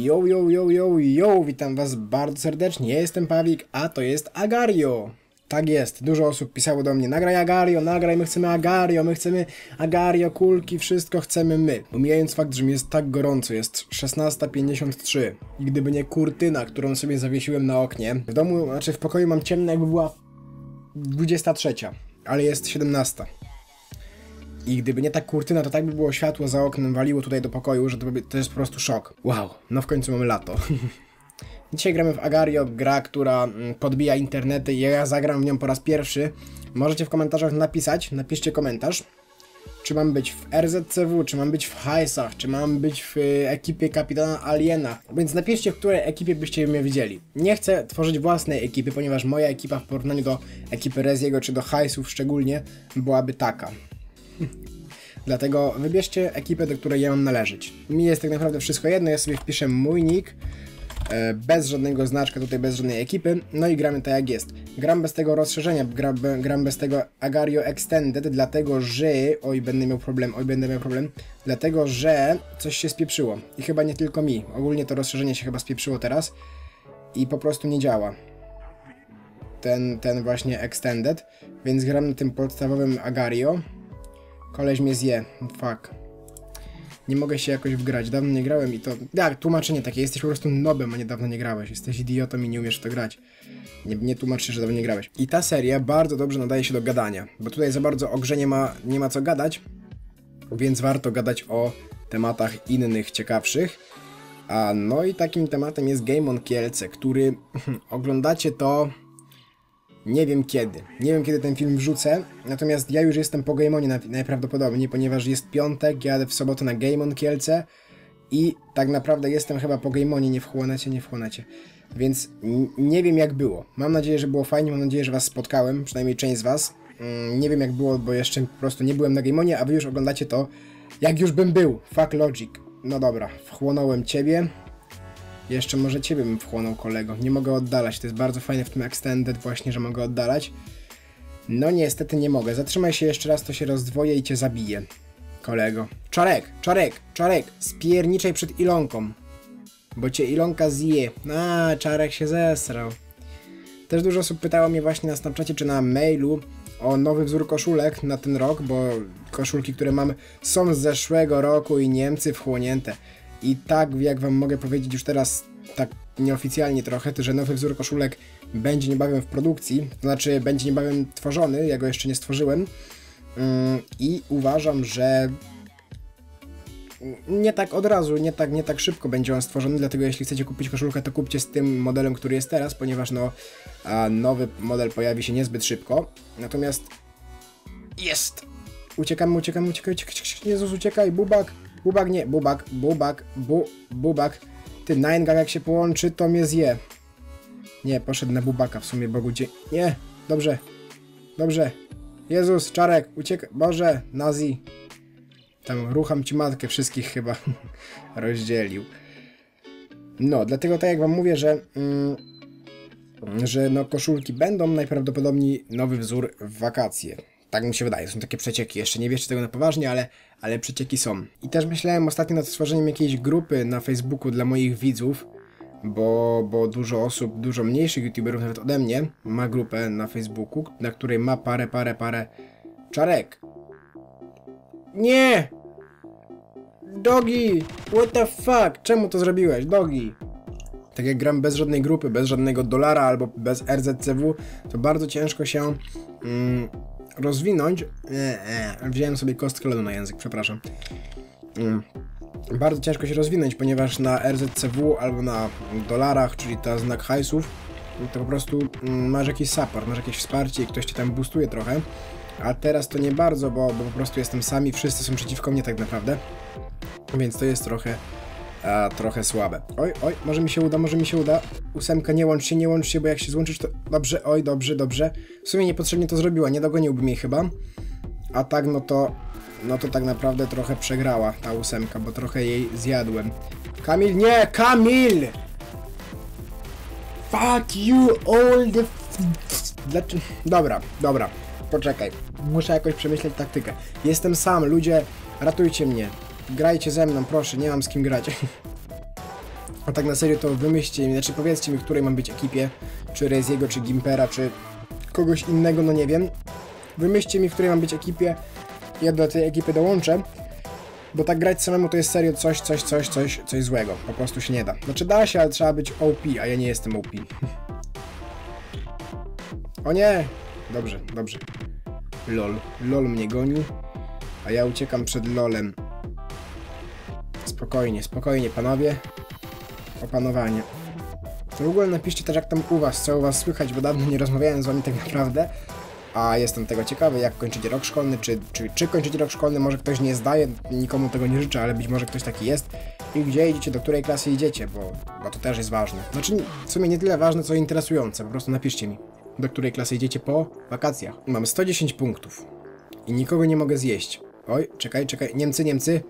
Yo, yo, yo, yo, yo, witam was bardzo serdecznie, ja jestem Pawik, a to jest Agario. Tak jest, dużo osób pisało do mnie, nagraj Agario, nagraj, my chcemy Agario, my chcemy Agario, kulki, wszystko chcemy my. Pomijając fakt, że mi jest tak gorąco, jest 16.53 i gdyby nie kurtyna, którą sobie zawiesiłem na oknie, w domu, znaczy w pokoju mam ciemno jakby była 23, ale jest 17. I gdyby nie ta kurtyna, to tak by było światło za oknem waliło tutaj do pokoju, że to, by, to jest po prostu szok. Wow, no w końcu mamy lato. Dzisiaj gramy w Agario, gra, która mm, podbija internety i ja zagram w nią po raz pierwszy. Możecie w komentarzach napisać, napiszcie komentarz, czy mam być w RZCW, czy mam być w Hajsach, czy mam być w y, ekipie kapitana Aliena. Więc napiszcie, w której ekipie byście mnie widzieli. Nie chcę tworzyć własnej ekipy, ponieważ moja ekipa w porównaniu do ekipy Reziego, czy do Hajsów szczególnie, byłaby taka. Dlatego wybierzcie ekipę, do której ja mam należeć. Mi jest tak naprawdę wszystko jedno, ja sobie wpiszę mój nick, e, bez żadnego znaczka, tutaj bez żadnej ekipy, no i gramy tak jak jest. Gram bez tego rozszerzenia, gram, gram bez tego Agario Extended, dlatego że, oj będę miał problem, oj będę miał problem, dlatego że coś się spieprzyło i chyba nie tylko mi, ogólnie to rozszerzenie się chyba spieprzyło teraz i po prostu nie działa. Ten, ten właśnie Extended, więc gram na tym podstawowym Agario. Koleś mnie zje. Fuck. Nie mogę się jakoś wgrać. Dawno nie grałem i to... Tak, tłumaczenie takie. Jesteś po prostu nobem, a nie dawno nie grałeś. Jesteś idiotą i nie umiesz to grać. Nie, nie tłumaczysz, że dawno nie grałeś. I ta seria bardzo dobrze nadaje się do gadania. Bo tutaj za bardzo o grze nie ma, nie ma co gadać. Więc warto gadać o tematach innych, ciekawszych. A no i takim tematem jest Game on Kielce, który oglądacie to nie wiem kiedy. Nie wiem kiedy ten film wrzucę, natomiast ja już jestem po Game Onie najprawdopodobniej, ponieważ jest piątek, jadę w sobotę na Game On Kielce i tak naprawdę jestem chyba po Game Onie, nie wchłonecie, nie wchłonecie. Więc nie wiem jak było. Mam nadzieję, że było fajnie, mam nadzieję, że was spotkałem, przynajmniej część z was. Mm, nie wiem jak było, bo jeszcze po prostu nie byłem na Game Onie, a wy już oglądacie to jak już bym był. Fuck logic. No dobra, wchłonąłem ciebie, jeszcze może ciebie bym wchłonął kolego. Nie mogę oddalać. To jest bardzo fajne w tym Extended właśnie, że mogę oddalać. No niestety nie mogę. Zatrzymaj się jeszcze raz, to się rozdwoję i cię zabiję. Kolego. Czarek, czarek, czarek. Spierniczej przed Ilonką. Bo cię Ilonka zje. A, czarek się zesrał. Też dużo osób pytało mnie właśnie na Snapchacie czy na mailu o nowy wzór koszulek na ten rok, bo koszulki, które mam są z zeszłego roku i Niemcy wchłonięte. I tak, jak wam mogę powiedzieć już teraz, tak nieoficjalnie trochę, że nowy wzór koszulek będzie niebawem w produkcji, to znaczy będzie niebawem tworzony, ja go jeszcze nie stworzyłem mm, i uważam, że nie tak od razu, nie tak, nie tak szybko będzie on stworzony, dlatego jeśli chcecie kupić koszulkę, to kupcie z tym modelem, który jest teraz, ponieważ no, nowy model pojawi się niezbyt szybko. Natomiast jest! Uciekamy, uciekamy, uciekaj, uciekaj, Jezus, uciekaj, bubak! Bubak nie, bubak, bubak, bu, bubak. Ty, Nine jak się połączy, to mnie zje. Nie, poszedł na bubaka w sumie, Bogu dzie... Nie, dobrze, dobrze. Jezus, Czarek, uciekaj, Boże, Nazi. Tam rucham ci matkę, wszystkich chyba rozdzielił. No, dlatego tak jak wam mówię, że... Mm, że no koszulki będą najprawdopodobniej nowy wzór w wakacje. Tak mi się wydaje, są takie przecieki. Jeszcze nie bierzcie tego na poważnie, ale, ale przecieki są. I też myślałem ostatnio nad stworzeniem jakiejś grupy na Facebooku dla moich widzów, bo, bo dużo osób, dużo mniejszych youtuberów nawet ode mnie ma grupę na Facebooku, na której ma parę, parę, parę... Czarek! Nie! Dogi! What the fuck? Czemu to zrobiłeś? Dogi! Tak jak gram bez żadnej grupy, bez żadnego dolara albo bez RZCW, to bardzo ciężko się... Mm, rozwinąć. E, e, wziąłem sobie kostkę lodu na język, przepraszam. Mm. Bardzo ciężko się rozwinąć, ponieważ na RZCW albo na dolarach, czyli ta znak hajsów, to po prostu mm, masz jakiś support, masz jakieś wsparcie i ktoś cię tam boostuje trochę. A teraz to nie bardzo, bo, bo po prostu jestem sami, wszyscy są przeciwko mnie tak naprawdę. Więc to jest trochę a, trochę słabe. Oj, oj, może mi się uda, może mi się uda. Ósemka, nie łącz się, nie łącz się, bo jak się złączysz to... Dobrze, oj, dobrze, dobrze. W sumie niepotrzebnie to zrobiła, nie dogoniłbym jej chyba. A tak, no to... No to tak naprawdę trochę przegrała ta ósemka, bo trochę jej zjadłem. Kamil, nie! Kamil! Fuck you all the... Dlaczego... Dobra, dobra. Poczekaj. Muszę jakoś przemyśleć taktykę. Jestem sam, ludzie, ratujcie mnie. Grajcie ze mną, proszę, nie mam z kim grać. A tak na serio to wymyślcie mi, znaczy powiedzcie mi, w której mam być ekipie, czy Reziego, czy Gimpera, czy kogoś innego, no nie wiem. Wymyślcie mi, w której mam być ekipie, ja do tej ekipy dołączę, bo tak grać samemu to jest serio coś, coś, coś, coś, coś złego. Po prostu się nie da. Znaczy da się, ale trzeba być OP, a ja nie jestem OP. o nie! Dobrze, dobrze. LOL. LOL mnie goni, a ja uciekam przed LOLem. Spokojnie, spokojnie, panowie. Opanowanie. W ogóle napiszcie też jak tam u was, co u was słychać, bo dawno nie rozmawiałem z wami tak naprawdę. A jestem tego ciekawy, jak kończycie rok szkolny, czy, czy, czy kończycie rok szkolny, może ktoś nie zdaje, nikomu tego nie życzę, ale być może ktoś taki jest. I gdzie idziecie, do której klasy idziecie, bo, bo to też jest ważne. Znaczy, w sumie nie tyle ważne, co interesujące, po prostu napiszcie mi, do której klasy idziecie po wakacjach. Mam 110 punktów i nikogo nie mogę zjeść. Oj, czekaj, czekaj, Niemcy, Niemcy,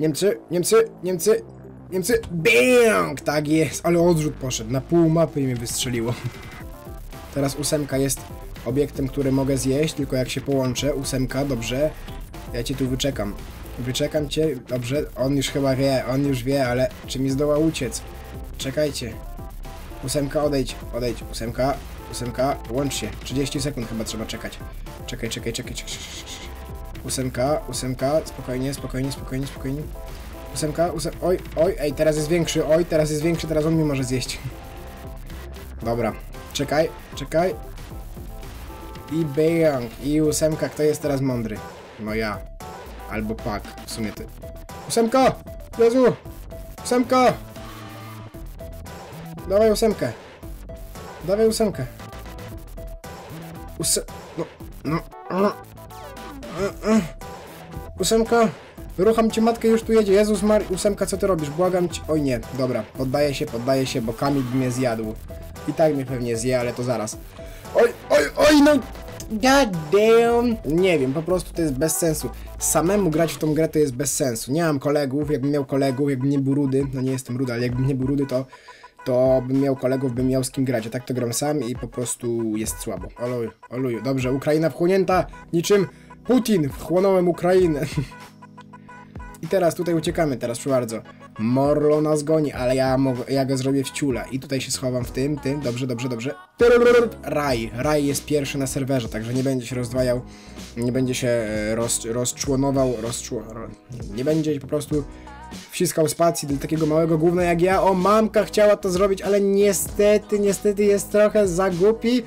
Niemcy, Niemcy, Niemcy, Niemcy, BANG! Tak jest, ale odrzut poszedł, na pół mapy mnie wystrzeliło. Teraz ósemka jest obiektem, który mogę zjeść, tylko jak się połączę, ósemka, dobrze, ja cię tu wyczekam. Wyczekam cię, dobrze, on już chyba wie, on już wie, ale czy mi zdoła uciec? Czekajcie. Ósemka, odejdź, odejdź, ósemka, ósemka, łącz się, 30 sekund chyba trzeba czekać. Czekaj, czekaj, czekaj, czekaj. Ósemka, ósemka, spokojnie, spokojnie, spokojnie, spokojnie. Ósemka, ósem... Oj, oj, ej, teraz jest większy, oj, teraz jest większy, teraz on mi może zjeść. Dobra, czekaj, czekaj. I bang, i ósemka, kto jest teraz mądry? No ja. Albo pak, w sumie ty. Ósemka! Jezu! Ósemka! Dawaj ósemkę. Dawaj ósemkę. Óse... No, no, no. Ósemka! Wyrucham ci matkę, już tu jedzie. Jezus Mar... Ósemka, co ty robisz? Błagam cię. Oj nie, dobra. Poddaję się, poddaję się, bo Kamil mnie zjadł. I tak mnie pewnie zje, ale to zaraz. Oj, oj, oj, no! God damn! Nie wiem, po prostu to jest bez sensu. Samemu grać w tą grę to jest bez sensu. Nie mam kolegów, jakbym miał kolegów, jakbym nie był rudy, no nie jestem rudy, ale jakbym nie był rudy, to to bym miał kolegów, bym miał z kim grać, a tak to gram sam i po prostu jest słabo. Oluju, oluju. Dobrze, Ukraina wchłonięta niczym Putin. Wchłonąłem Ukrainę. I teraz tutaj uciekamy, teraz proszę bardzo. Morlo nas goni, ale ja, ja go zrobię w ciula. I tutaj się schowam w tym, tym, dobrze, dobrze, dobrze. Raj. Raj jest pierwszy na serwerze, także nie będzie się rozdwajał, nie będzie się e, roz, rozczłonował, rozczło, nie będzie po prostu wciskał spacji do takiego małego gówna jak ja. O, mamka chciała to zrobić, ale niestety, niestety jest trochę za głupi.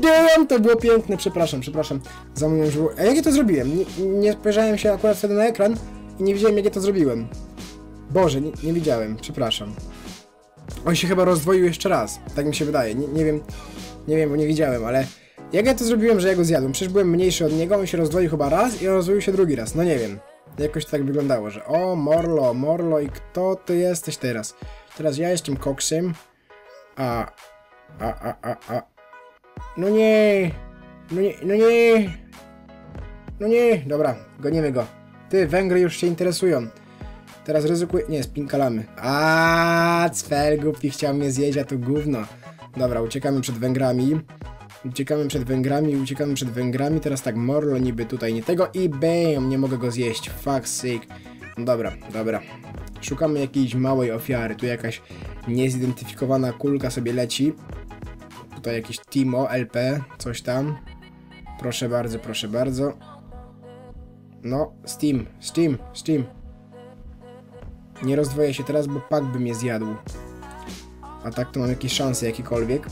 Damn, to było piękne, przepraszam, przepraszam za moją żół. A jak ja to zrobiłem? Nie, nie spojrzałem się akurat wtedy na ekran i nie widziałem jak ja to zrobiłem. Boże, nie, nie widziałem, przepraszam. On się chyba rozdwoił jeszcze raz, tak mi się wydaje. Nie, nie wiem, nie wiem, bo nie widziałem, ale jak ja to zrobiłem, że ja go zjadłem? Przecież byłem mniejszy od niego, on się rozdwoił chyba raz i on rozdwoił się drugi raz, no nie wiem. Jakoś tak wyglądało, że o, Morlo, Morlo i kto ty jesteś teraz? Teraz ja jestem koksem, a, a, a, a, a, no nie, no nie, no nie, no nie, dobra, gonimy go. Ty, Węgry już się interesują. Teraz ryzykuję, nie, spinkalamy. A, cfel głupi chciał mnie zjeść, a to gówno. Dobra, uciekamy przed Węgrami. Uciekamy przed Węgrami, uciekamy przed Węgrami, teraz tak, Morlo niby tutaj nie tego i bam, nie mogę go zjeść, fuck sake. Dobra, dobra. Szukamy jakiejś małej ofiary, tu jakaś niezidentyfikowana kulka sobie leci. Tutaj jakiś Timo, LP, coś tam. Proszę bardzo, proszę bardzo. No, Steam, Steam, Steam. Nie rozdwoję się teraz, bo pak by mnie zjadł. A tak to mam jakieś szanse jakiekolwiek.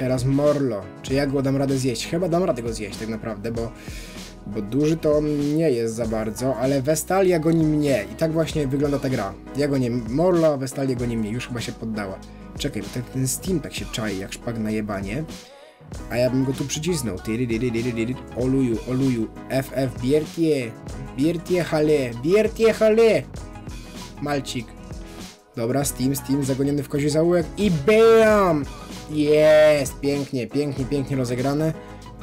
Teraz Morlo. Czy ja go dam radę zjeść? Chyba dam radę go zjeść tak naprawdę, bo, bo duży to on nie jest za bardzo, ale Westalia goni mnie. I tak właśnie wygląda ta gra. Ja gonię Morlo, a Westalia goni mnie. Już chyba się poddała. Czekaj, bo ten, ten Steam tak się czai jak szpag na jebanie. A ja bym go tu przycisnął. Oluju, oluju. FF, biertie. Biertie hale, biertie hale. Malcik. Dobra, Steam, Steam, zagoniony w kozi zaułek i BAM! Jest! Pięknie, pięknie, pięknie rozegrane.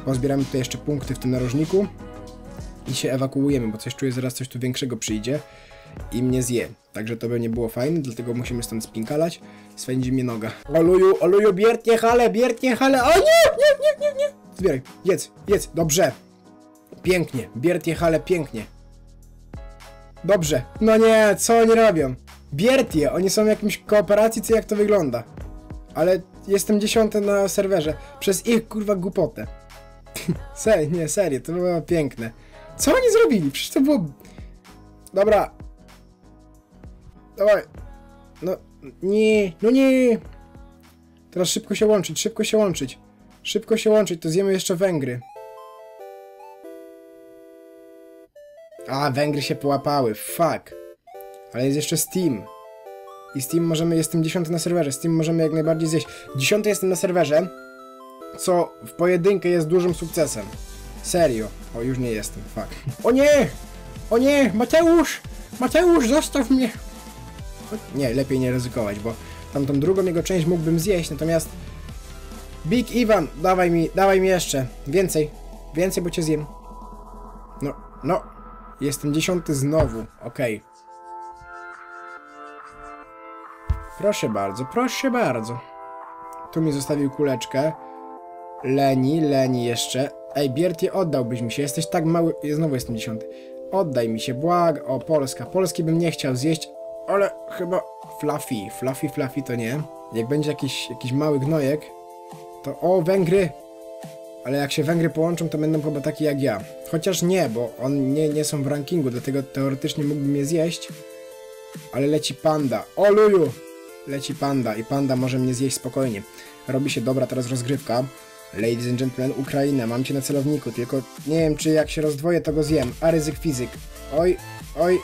Pozbieramy tutaj jeszcze punkty w tym narożniku. I się ewakuujemy, bo coś czuję, zaraz coś tu większego przyjdzie i mnie zje. Także to by nie było fajne, dlatego musimy stąd spinkalać. Swędzi mnie noga. Oluju, oluju, biertnie hale, biertnie hale. O nie, nie, nie, nie, nie. Zbieraj, jedz, jedz, dobrze. Pięknie, biertnie hale, pięknie. Dobrze. No nie, co oni robią? Biertie, oni są w jakimś kooperacji, co jak to wygląda. Ale jestem dziesiąty na serwerze. Przez ich kurwa głupotę. Serio, nie, serio, to było piękne. Co oni zrobili? Przecież to było... Dobra. Dawaj. No, nie, no nie. Teraz szybko się łączyć, szybko się łączyć. Szybko się łączyć, to zjemy jeszcze Węgry. A, Węgry się połapały, fuck. Ale jest jeszcze Steam. I Steam możemy, jestem dziesiąty na serwerze, Steam możemy jak najbardziej zjeść. Dziesiąty jestem na serwerze, co w pojedynkę jest dużym sukcesem. Serio. O, już nie jestem, fuck. O nie! O nie! Mateusz! Mateusz, zostaw mnie! Nie, lepiej nie ryzykować, bo tamtą drugą jego część mógłbym zjeść, natomiast... Big Ivan, dawaj mi, dawaj mi jeszcze. Więcej. Więcej, bo cię zjem. No, no. Jestem dziesiąty znowu, okej. Proszę bardzo, proszę bardzo. Tu mi zostawił kuleczkę. Leni, Leni jeszcze. Ej, Biertie, oddałbyś mi się, jesteś tak mały... Znowu jestem dziesiąty. Oddaj mi się, błag. O, Polska. Polski bym nie chciał zjeść, ale chyba Fluffy. Fluffy, Fluffy to nie. Jak będzie jakiś, jakiś mały gnojek, to... O, Węgry! Ale jak się Węgry połączą, to będą chyba takie jak ja. Chociaż nie, bo on nie, nie są w rankingu, dlatego teoretycznie mógłbym je zjeść. Ale leci panda. O, Luju! Leci panda i panda może mnie zjeść spokojnie. Robi się dobra teraz rozgrywka. Ladies and gentlemen, Ukraina, mam cię na celowniku, tylko nie wiem, czy jak się rozdwoję, to go zjem. A ryzyk fizyk. Oj, oj,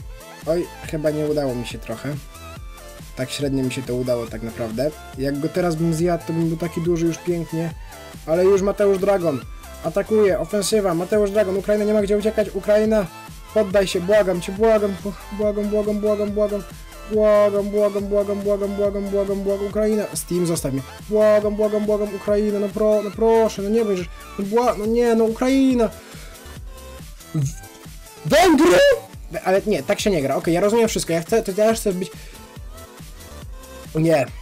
oj, chyba nie udało mi się trochę. Tak średnio mi się to udało tak naprawdę. Jak go teraz bym zjadł, to bym był taki duży już pięknie. Ale już Mateusz Dragon. Atakuje, ofensywa, Mateusz Dragon, Ukraina nie ma gdzie uciekać, Ukraina! Poddaj się, błagam cię, błagam, błagam, błagam, błagam, błagam. Błagam, błagam, błagam, błagam, błagam, błagam, błagam, Ukraina. Steam, zostaw mnie. Błagam, błagam, błagam, Ukraina, no, pro, no proszę, no nie będziesz. No, bła, no nie, no Ukraina. Węgry! Ale nie, tak się nie gra. Okej, ja rozumiem wszystko. Ja chcę, to ja też chcę być... Nie.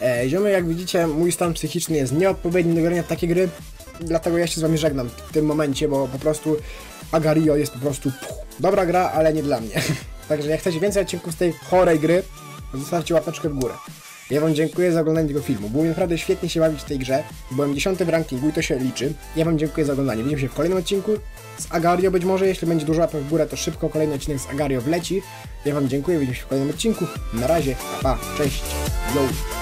E, ziomy, jak widzicie, mój stan psychiczny jest nieodpowiedni do grania w takie gry. Dlatego ja się z wami żegnam w tym momencie, bo po prostu Agario jest po prostu puh, dobra gra, ale nie dla mnie. Także jak chcecie więcej odcinków z tej chorej gry, zostawcie łapeczkę w górę. Ja wam dziękuję za oglądanie tego filmu. Było mi naprawdę świetnie się bawić w tej grze. Byłem dziesiąty w rankingu i to się liczy. Ja wam dziękuję za oglądanie. Widzimy się w kolejnym odcinku z Agario być może. Jeśli będzie dużo łapek w górę, to szybko kolejny odcinek z Agario wleci. Ja wam dziękuję, widzimy się w kolejnym odcinku. Na razie, pa cześć, yo!